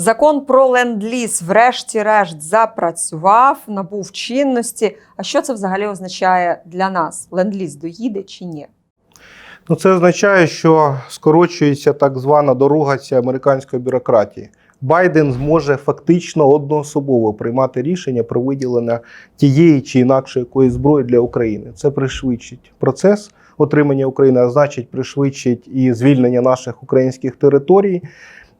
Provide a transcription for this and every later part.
Закон про ленд-ліз, врешті-решт, запрацював, набув чинності. А що це взагалі означає для нас? Ленд-ліз доїде чи ні? Ну, це означає, що скорочується так звана дорога цієї американської бюрократії. Байден зможе фактично одноособово приймати рішення про виділення тієї чи інакшої якоїсь зброї для України. Це пришвидшить процес отримання України, а значить, пришвидшить і звільнення наших українських територій.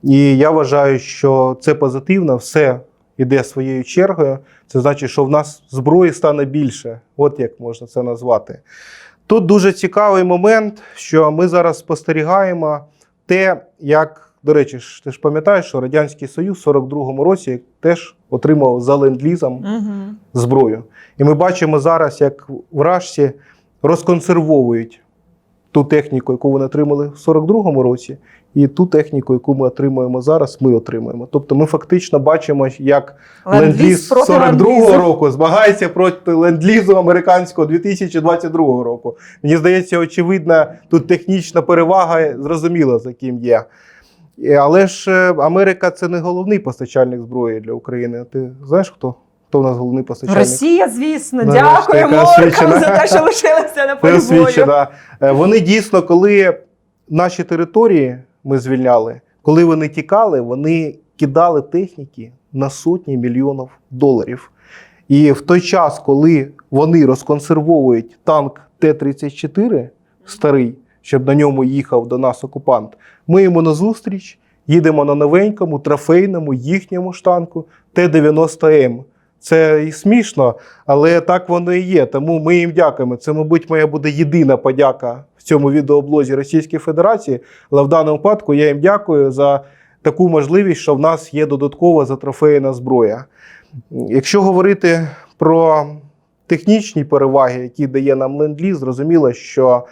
І я вважаю, що це позитивно, все йде своєю чергою. Це значить, що в нас зброї стане більше, от як можна це назвати. Тут дуже цікавий момент, що ми зараз спостерігаємо те, як, до речі, ти ж пам'ятаєш, що Радянський Союз в 42-му році теж отримав за ленд-лізом Угу. зброю. І ми бачимо зараз, як вражці розконсервовують ту техніку, яку вони отримали в 42-му році, і ту техніку, яку ми отримуємо зараз, ми отримуємо. Тобто ми фактично бачимо, як ленд-ліз 42-го року змагається проти ленд-лізу американського 2022 року. Мені здається, очевидна тут технічна перевага, зрозуміло, за ким є. Е, Але ж е, Америка це не головний постачальник зброї для України. Ти знаєш, хто? Хто в нас головний постачальник? Росія, звісно, Ну, дякую яка Моркам за те, що лишилися на полі бою. Е, Вони дійсно, коли наші території ми звільняли, коли вони тікали, вони кидали техніки на сотні мільйонів доларів. І в той час, коли вони розконсервовують танк Т-34 старий, щоб на ньому їхав до нас окупант, ми йому назустріч їдемо на новенькому, трофейному їхньому ж танку Т-90М. Це і смішно, але так воно і є. Тому ми їм дякуємо. Це, мабуть, моя буде єдина подяка в цьому відеоблозі Російської Федерації. Але в даному випадку я їм дякую за таку можливість, що в нас є додаткова затрофеєна зброя. Якщо говорити про технічні переваги, які дає нам ленд-ліз, зрозуміло, що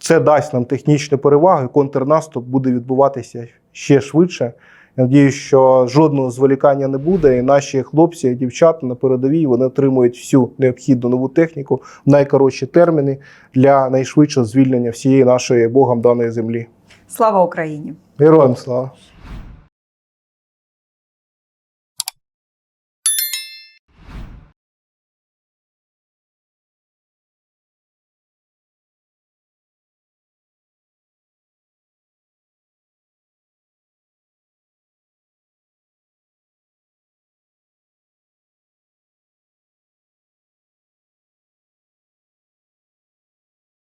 це дасть нам технічну перевагу, і контрнаступ буде відбуватися ще швидше. Я надію, що жодного зволікання не буде, і наші хлопці і дівчата на передовій вони отримують всю необхідну нову техніку в найкоротші терміни для найшвидшого звільнення всієї нашої Богом даної землі. Слава Україні! Героям слава!